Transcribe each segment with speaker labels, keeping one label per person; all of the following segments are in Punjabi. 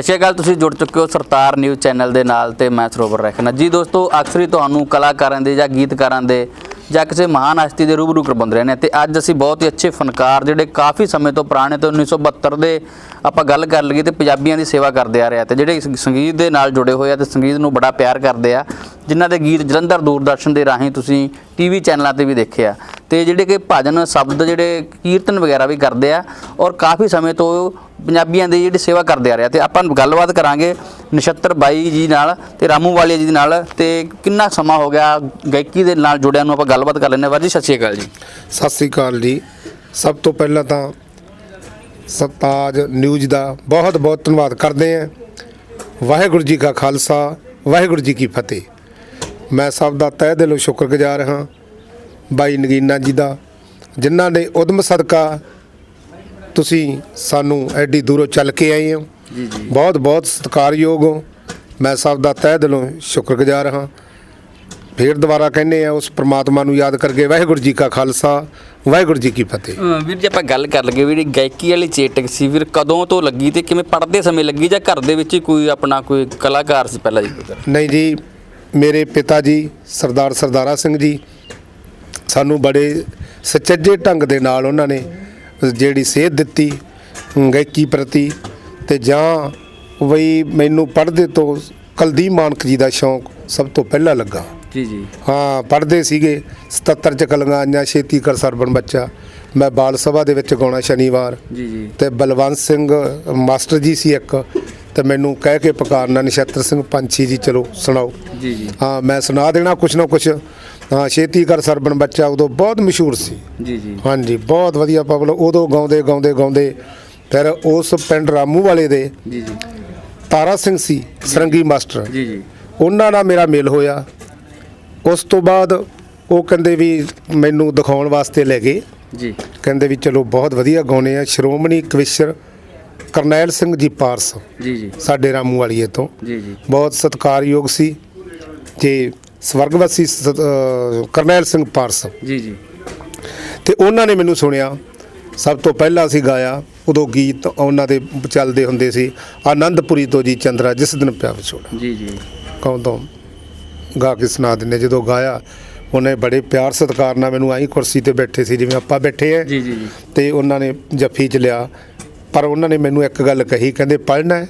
Speaker 1: ਸਤਿ ਸ਼੍ਰੀ ਅਕਾਲ, ਤੁਸੀਂ ਜੁੜ ਚੁੱਕੇ ਹੋ ਸਰਤਾਰ ਨਿਊਜ਼ ਚੈਨਲ ਦੇ ਨਾਲ ਤੇ ਮੈਂ ਸਰੋਵਰ ਰਖਣਾ ਜੀ ਦੋਸਤੋ, ਅਕਸਰ ਹੀ ਤੁਹਾਨੂੰ ਕਲਾਕਾਰਾਂ ਦੇ ਜਾਂ ਗੀਤਕਾਰਾਂ ਦੇ ਜਾਂ ਕਿਸੇ ਮਹਾਨ ਹਸਤੀ ਦੇ ਰੂਬਰੂ ਕਰਵਾਉਂਦੇ ਰਹੇ ਨੇ ਤੇ ਅੱਜ ਅਸੀਂ ਬਹੁਤ ਹੀ ਅੱਛੇ ਫਨਕਾਰ ਜਿਹੜੇ ਕਾਫੀ ਸਮੇਂ ਤੋਂ ਪੁਰਾਣੇ ਤੋਂ 1972 ਦੇ ਆਪਾਂ ਗੱਲ ਕਰ ਲਈਏ ਤੇ ਪੰਜਾਬੀਆਂ ਦੀ ਸੇਵਾ ਕਰਦੇ ਆ ਰਹੇ ਆ ਤੇ ਜਿਹੜੇ ਸੰਗੀਤ ਦੇ ਨਾਲ ਜੁੜੇ ਹੋਏ ਆ ਤੇ ਸੰਗੀਤ ਨੂੰ ਬੜਾ ਪਿਆਰ ਕਰਦੇ ਆ, ਜਿਨ੍ਹਾਂ ਦੇ ਗੀਤ ਜਲੰਧਰ ਦੂਰਦਰਸ਼ਨ ਦੇ ਰਾਹੀਂ ਤੁਸੀਂ ਟੀਵੀ ਚੈਨਲਾਂ ਤੇ ਵੀ ਦੇਖੇ ਆ। ਤੇ ਜਿਹੜੇ ਕਿ ਭਜਨ, ਸ਼ਬਦ, ਜਿਹੜੇ ਕੀਰਤਨ ਵਗੈਰਾ ਵੀ ਕਰਦੇ ਆ ਔਰ ਕਾਫੀ ਸਮੇਂ ਤੋਂ ਪੰਜਾਬੀਆਂ ਦੀ ਜਿਹੜੀ ਸੇਵਾ ਕਰਦੇ ਆ ਰਿਹਾ ਆ ਤੇ ਆਪਾਂ ਗੱਲਬਾਤ ਕਰਾਂਗੇ ਨਛੱਤਰ ਬਾਈ ਜੀ ਨਾਲ ਤੇ ਰਾਮੂ ਵਾਲੀਆ ਜੀ ਨਾਲ ਤੇ ਕਿੰਨਾ ਸਮਾਂ ਹੋ ਗਿਆ ਗਾਇਕੀ ਦੇ ਨਾਲ ਜੁੜਿਆਂ ਨੂੰ ਆਪਾਂ ਗੱਲਬਾਤ ਕਰ ਲੈਂਦੇ ਹਾਂ। ਵਾਜੀ, ਸਤਿ ਸ਼੍ਰੀ ਅਕਾਲ ਜੀ।
Speaker 2: ਸਤਿ ਸ੍ਰੀ ਅਕਾਲ ਜੀ। ਸਭ ਤੋਂ ਪਹਿਲਾਂ ਤਾਂ ਸਤਾਜ ਨਿਊਜ਼ ਦਾ ਬਹੁਤ ਬਹੁਤ ਧੰਨਵਾਦ ਕਰਦੇ ਹਾਂ। ਵਾਹਿਗੁਰੂ ਜੀ ਕਾ ਖਾਲਸਾ, ਵਾਹਿਗੁਰੂ ਜੀ ਕੀ ਫਤਿਹ। ਮੈਂ ਸਭ ਦਾ ਤਹਿ ਦਿਲੋਂ ਸ਼ੁਕਰਗੁਜ਼ਾਰ ਹਾਂ ਬਾਈ ਨਗੀਨਾ ਜੀ ਦਾ, ਜਿਨ੍ਹਾਂ ਨੇ ਉਦਮ ਸਦਕਾ ਤੁਸੀਂ ਸਾਨੂੰ ਐਡੀ ਦੂਰੋਂ ਚੱਲ ਕੇ ਆਏ ਹੋ।
Speaker 1: ਜੀ ਜੀ।
Speaker 2: ਬਹੁਤ ਬਹੁਤ ਸਤਿਕਾਰਯੋਗ ਹੋ। ਮੈਂ ਸਭ ਦਾ ਤਹਿ ਦਿਲੋਂ ਸ਼ੁਕਰਗੁਜ਼ਾਰ ਹਾਂ। ਫੇਰ ਦੁਬਾਰਾ ਕਹਿੰਦੇ ਆ ਉਸ ਪ੍ਰਮਾਤਮਾ ਨੂੰ ਯਾਦ ਕਰਕੇ ਵਾਹਿਗੁਰੂ ਜੀ ਕਾ ਖਾਲਸਾ ਵਾਹਿਗੁਰੂ ਜੀ ਕੀ ਫਤਿਹ।
Speaker 1: ਵੀਰ ਜੀ ਆਪਾਂ ਗੱਲ ਕਰ ਲਈਏ ਵੀ ਗਾਇਕੀ ਵਾਲੀ ਚੇਟਕ ਸੀ। ਵੀਰ ਕਦੋਂ ਤੋਂ ਲੱਗੀ ਤੇ ਕਿਵੇਂ ਪੜ੍ਹਦੇ ਸਮੇਂ ਲੱਗੀ ਜਾਂ ਘਰ ਦੇ ਵਿੱਚ ਹੀ ਕੋਈ ਆਪਣਾ ਕੋਈ ਕਲਾਕਾਰ ਸੀ ਪਹਿਲਾਂ ਜੀ?
Speaker 2: ਨਹੀਂ ਜੀ ਮੇਰੇ ਪਿਤਾ ਜੀ ਸਰਦਾਰ ਸਰਦਾਰਾ ਸਿੰਘ ਜੀ ਸਾਨੂੰ ਬੜੇ ਸੁਚੱਜੇ ਢੰਗ ਦੇ ਨਾਲ ਉਹਨਾਂ ਨੇ ਜਿਹੜੀ ਸੇਧ ਦਿੱਤੀ ਗਾਇਕੀ ਪ੍ਰਤੀ ਤੇ ਜਾਂ ਵਈ ਮੈਨੂੰ ਪੜ੍ਹਦੇ ਤੋਂ ਕਲਦੀ ਮਾਨਕ ਜੀ ਦਾ ਸ਼ੌਂਕ ਸਭ ਤੋਂ ਪਹਿਲਾਂ ਲੱਗਾ।
Speaker 1: ਜੀ ਜੀ।
Speaker 2: ਹਾਂ ਪੜ੍ਹਦੇ ਸੀਗੇ 77 ਚ ਕਲੀਆਂ ਆਈਆਂ ਛੇਤੀ ਕਰ ਸਰਬਣ ਬੱਚਾ। ਮੈਂ ਬਾਲ ਸਭਾ ਦੇ ਵਿੱਚ ਗਾਉਣਾ ਸ਼ਨੀਵਾਰ।
Speaker 1: ਜੀ ਜੀ।
Speaker 2: ਤੇ ਬਲਵੰਤ ਸਿੰਘ ਮਾਸਟਰ ਜੀ ਸੀ ਇੱਕ ਤੇ ਮੈਨੂੰ ਕਹਿ ਕੇ ਪੁਕਾਰਨਾ ਨਛੱਤਰ ਸਿੰਘ ਪੰਛੀ ਜੀ ਚਲੋ ਸੁਣਾਓ।
Speaker 1: ਜੀ ਜੀ।
Speaker 2: ਹਾਂ ਮੈਂ ਸੁਣਾ ਦੇਣਾ ਕੁਛ ਨਾ ਕੁਛ। ਹਾਂ ਛੇਤੀ ਕਰ ਸਰਬਣ ਬੱਚਾ ਉਦੋਂ ਬਹੁਤ ਮਸ਼ਹੂਰ ਸੀ।
Speaker 1: ਜੀ ਜੀ।
Speaker 2: ਹਾਂਜੀ ਬਹੁਤ ਵਧੀਆ ਪਬਲ ਉਦੋਂ ਗਾਉਂਦੇ ਗਾਉਂਦੇ ਗਾਉਂਦੇ। ਫਿਰ ਉਸ ਪਿੰਡ ਰਾਮੂ ਵਾਲੇ ਦੇ
Speaker 1: ਜੀ ਜੀ।
Speaker 2: ਤਾਰਾ ਸਿੰਘ ਸੀ ਸਰੰਗੀ ਮਾਸਟਰ।
Speaker 1: ਜੀ ਜੀ।
Speaker 2: ਉਹਨਾਂ ਨਾਲ ਮੇਰਾ ਮੇਲ ਹੋਇਆ। ਉਸ ਤੋਂ ਬਾਅਦ ਉਹ ਕਹਿੰਦੇ ਵੀ ਮੈਨੂੰ ਦਿਖਾਉਣ ਵਾਸਤੇ ਲੈ ਗਏ।
Speaker 1: ਜੀ।
Speaker 2: ਕਹਿੰਦੇ ਵੀ ਚਲੋ ਬਹੁਤ ਵਧੀਆ ਗਾਉਣੇ ਆ। ਸ਼੍ਰੋਮਣੀ ਕਵਿਸ਼ਰ ਕਰਨੈਲ ਸਿੰਘ ਜੀ ਪਾਰਸ
Speaker 1: ਜੀ ਜੀ।
Speaker 2: ਸਾਡੇ ਰਾਮੂ ਵਾਲੀਏ ਤੋਂ।
Speaker 1: ਜੀ ਜੀ।
Speaker 2: ਬਹੁਤ ਸਤਿਕਾਰਯੋਗ ਸੀ। ਤੇ ਸਵਰਗਵਾਸੀ ਅਹ ਕਰਨੈਲ ਸਿੰਘ ਪਾਰਸ।
Speaker 1: ਜੀ ਜੀ।
Speaker 2: ਤੇ ਉਹਨਾਂ ਨੇ ਮੈਨੂੰ ਸੁਣਿਆ। ਸਭ ਤੋਂ ਪਹਿਲਾਂ ਅਸੀਂ ਗਾਇਆ। ਉਦੋਂ ਗੀਤ ਉਹਨਾਂ ਦੇ ਚੱਲਦੇ ਹੁੰਦੇ ਸੀ। ਆਨੰਦਪੁਰੀ ਤੋਂ ਜੀ ਚੰਦਰਾ ਜਿਸ ਦਿਨ ਪਿਆ ਵਿਛੋੜਾ।
Speaker 1: ਜੀ ਜੀ।
Speaker 2: ਕੌਣ ਤੋਂ? ਗਾ ਕੇ ਸੁਣਾ ਦਿੰਦੇ। ਜਦੋਂ ਗਾਇਆ ਉਹਨੇ ਬੜੇ ਪਿਆਰ ਸਤਿਕਾਰ ਨਾਲ ਮੈਨੂੰ ਆਈ ਕੁਰਸੀ ਤੇ ਬੈਠੇ ਸੀ ਜਿਵੇਂ ਆਪਾਂ ਬੈਠੇ ਆ।
Speaker 1: ਜੀ ਜੀ ਜੀ।
Speaker 2: ਤੇ ਉਹਨਾਂ ਨੇ ਜੱਫੀ ਚ ਲਿਆ। ਪਰ ਉਹਨਾਂ ਨੇ ਮੈਨੂੰ ਇੱਕ ਗੱਲ ਕਹੀ। ਕਹਿੰਦੇ ਪੜ੍ਹਨਾ ਹੈ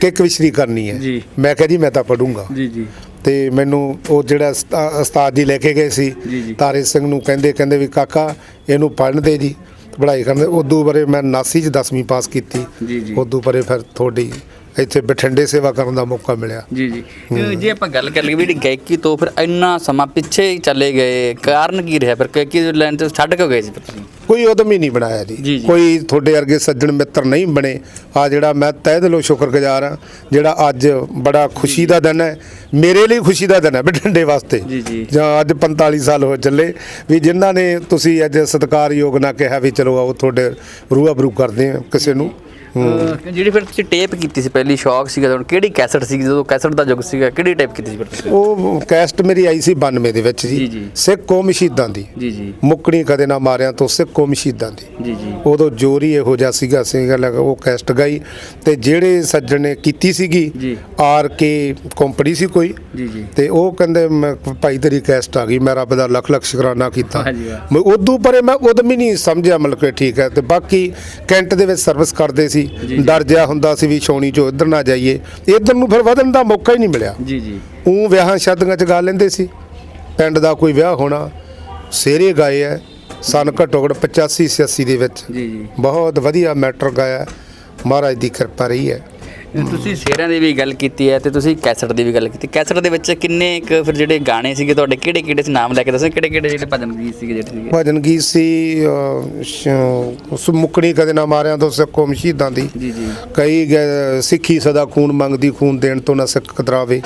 Speaker 2: ਕਿ ਕਵਿਸ਼ਰੀ ਕਰਨੀ ਹੈ?
Speaker 1: ਜੀ।
Speaker 2: ਮੈਂ ਕਿਹਾ ਜੀ ਮੈਂ ਤਾਂ ਪੜੂੰਗਾ
Speaker 1: ਜੀ ਜੀ।
Speaker 2: ਤੇ ਮੈਨੂੰ ਉਹ ਜਿਹੜਾ ਉਸਤਾ- ਉਸਤਾਦ ਜੀ ਲੈ ਕੇ ਗਏ ਸੀ
Speaker 1: ਜੀ, ਜੀ।
Speaker 2: ਤਾਰੇ ਸਿੰਘ ਨੂੰ ਕਹਿੰਦੇ ਕਹਿੰਦੇ ਵੀ ਕਾਕਾ ਇਹਨੂੰ ਪੜ੍ਹਨ ਦੇ ਜੀ ਪੜ੍ਹਾਈ ਕਰਨ ਦੇ ਉਦੋਂ ਬਾਰੇ ਮੈਂ 89 ਚ 10ਵੀਂ ਪਾਸ ਕੀਤੀ
Speaker 1: ਜੀ, ਜੀ।
Speaker 2: ਉਦੋਂ ਬਾਰੇ ਫਿਰ ਤੁਹਾਡੀ ਇੱਥੇ ਬਠਿੰਡੇ ਸੇਵਾ ਕਰਨ ਦਾ ਮੌਕਾ ਮਿਲਿਆ।
Speaker 1: ਜੀ ਜੀ। ਅਹ ਜੇ ਆਪਾਂ ਗੱਲ ਕਰ ਲਈਏ ਵੀ ਜਿਹੜੀ ਗਾਇਕੀ ਤੋਂ ਫਿਰ ਇੰਨਾ ਸਮਾਂ ਪਿੱਛੇ ਹੀ ਚਲੇ ਗਏ ਕਾਰਨ ਕੀ ਰਿਹਾ? ਫਿਰ ਗਾਇਕੀ ਦੀ ਲਾਈਨ ਤੋਂ ਛੱਡ ਕੇ ਗਏ ਸੀ ਫਿਰ ਤੁਸੀਂ?
Speaker 2: ਕੋਈ ਉਦਮ ਹੀ ਨਹੀਂ ਬਣਾਇਆ
Speaker 1: ਜੀ,
Speaker 2: ਜੀ
Speaker 1: ਜੀ।
Speaker 2: ਕੋਈ ਤੁਹਾਡੇ ਵਰਗੇ ਸੱਜਣ ਮਿੱਤਰ ਨਹੀਂ ਬਣੇ। ਆ ਜਿਹੜਾ ਮੈਂ ਤਹਿ ਦਿਲੋਂ ਸ਼ੁਕਰਗੁਜ਼ਾਰ ਹਾਂ ਜਿਹੜਾ ਅੱਜ ਬੜਾ ਖੁਸ਼ੀ ਦਾ ਦਿਨ ਹੈ। ਮੇਰੇ ਲਈ ਖੁਸ਼ੀ ਦਾ ਦਿਨ ਹੈ ਬਠਿੰਡੇ ਵਾਸਤੇ।
Speaker 1: ਜੀ, ਜੀ।
Speaker 2: ਜਾਂ ਅੱਜ 45 ਸਾਲ ਹੋ ਚੱਲੇ। ਵੀ ਜਿਨ੍ਹਾਂ ਨੇ ਤੁਸੀਂ ਅੱਜ ਸਤਿਕਾਰਯੋਗ ਨਾ ਕਿਹਾ ਵੀ ਚਲੋ ਆਓ ਤੁਹਾਡੇ ਰੂਹ ਅਬਰੂ ਕਰਦੇ ਆ ਕਿਸੇ ਨੂੰ।
Speaker 1: ਜਿਹੜੀ ਫਿਰ ਤੁਸੀਂ ਟੇਪ ਕੀਤੀ ਸੀ ਪਹਿਲੀ ਸ਼ੌਕ ਸੀਗਾ ਤੁਹਾਨੂੰ ਕਿਹੜੀ ਕੈਸਟ ਸੀ ਜਦੋਂ ਕੈਸਟ ਦਾ ਯੁੱਗ ਸੀਗਾ ਕਿਹੜੀ ਟੇਪ ਕੀਤੀ ਸੀ ਫਿਰ ਤੁਸੀਂ
Speaker 2: ਉਹ ਕੈਸਟ ਮੇਰੀ ਆਈ ਸੀ 92 ਦੇ ਵਿੱਚ
Speaker 1: ਜੀ।
Speaker 2: ਸਿੱਖ ਕੌਮ ਸ਼ਹੀਦਾਂ ਦੀ।
Speaker 1: ਜੀ ਜੀ।
Speaker 2: ਮੁੱਕਣੀ ਕਦੇ ਨਾ ਮਾਰਿਆਂ ਤੋਂ ਸਿੱਖ ਕੌਮ ਸ਼ਹੀਦਾਂ ਦੀ।
Speaker 1: ਜੀ ਜੀ।
Speaker 2: ਉਦੋਂ ਜੋਰ ਇਹੋ ਜਿਹਾ ਸੀਗਾ ਸੀਗਾ ਲੱਗਾ ਉਹ ਕੈਸਟ ਗਈ। ਤੇ ਜਿਹੜੇ ਸੱਜਣ ਨੇ ਕੀਤੀ ਸੀਗੀ। ਆਰ ਕੇ ਕੰਪਨੀ ਸੀ ਕੋਈ।
Speaker 1: ਜੀ ਜੀ।
Speaker 2: ਤੇ ਉਹ ਕਹਿੰਦੇ ਮੈਂ ਭਾਈ ਤੇਰੀ ਕੈਸਟ ਆ ਗਈ ਮੈਂ ਰੱਬ ਦਾ ਲੱਖ ਲੱਖ ਸ਼ੁਕਰਾਨਾ ਕੀਤਾ। ਮੈਂ ਉਦੋਂ ਪਰੇ ਮੈਂ ਉਦਮ ਹੀ ਨਹੀਂ ਸਮਝਿਆ ਮਤਲਬ ਕਿ ਠੀਕ ਹੈ। ਤੇ ਬਾਕੀ ਕੈਂਟ ਦੇ ਵਿੱਚ ਸਰਵਿਸ ਕਰਦੇ ਸੀ।
Speaker 1: ਜੀ।
Speaker 2: ਡਰ ਜਿਹਾ ਹੁੰਦਾ ਸੀ ਵੀ ਛੌਣੀ ਚੋਂ ਇੱਧਰ ਨਾ ਜਾਈਏ। ਇੱਧਰ ਨੂੰ ਫਿਰ ਵਧਣ ਦਾ ਮੌਕਾ ਹੀ ਨਹੀਂ ਮਿਲਿਆ।
Speaker 1: ਜੀ ਜੀ।
Speaker 2: ਉਹ ਵਿਆਹਾਂ ਸ਼ਾਦੀਆਂ 'ਚ ਗਾ ਲੈਂਦੇ ਸੀ। ਪਿੰਡ ਦਾ ਕੋਈ ਵਿਆਹ ਹੋਣਾ ਸੇਰੇ ਗਾਏ ਐ ਸਨ ਘੱਟੋ ਘੱਟ 85 86 ਦੇ ਵਿੱਚ।
Speaker 1: ਜੀ ਜੀ।
Speaker 2: ਬਹੁਤ ਵਧੀਆ ਮੈਟਰ ਗਾਇਆ। ਮਹਾਰਾਜ ਦੀ ਕਿਰਪਾ ਰਹੀ ਹੈ
Speaker 1: ਤੁਸੀਂ ਸ਼ੇਰਾਂ ਦੀ ਵੀ ਗੱਲ ਕੀਤੀ ਹੈ ਤੇ ਤੁਸੀਂ ਕੈਸਟ ਦੀ ਵੀ ਗੱਲ ਕੀਤੀ। ਕੈਸਟ ਦੇ ਵਿੱਚ ਕਿੰਨੇ ਕੁ ਫਿਰ ਜਿਹੜੇ ਗਾਣੇ ਸੀਗੇ ਤੁਹਾਡੇ ਕਿਹੜੇ ਕਿਹੜੇ ਸੀ ਨਾਮ ਲੈ ਕੇ ਦੱਸੋ ਕਿਹੜੇ ਕਿਹੜੇ ਜਿਹੜੇ ਭਜਨ ਗੀਤ ਸੀਗੇ ਜਿਹੜੇ ਸੀਗੇ?
Speaker 2: ਭਜਨ ਗੀਤ ਸੀ ਉਸ ਮੁਕਣੀ ਕਦੇ ਨਾ ਮਾਰਿਆਂ ਤੋਂ ਸਿੱਖੋ ਮਸ਼ੀਦਾਂ ਦੀ।
Speaker 1: ਜੀ ਜੀ।
Speaker 2: ਕਈ ਸਿੱਖੀ ਸਦਾ ਖੂਨ ਮੰਗਦੀ ਖੂਨ ਦੇਣ ਤੋਂ ਨਾ ਸਿੱਖ ਕਤਰਾਵੇ।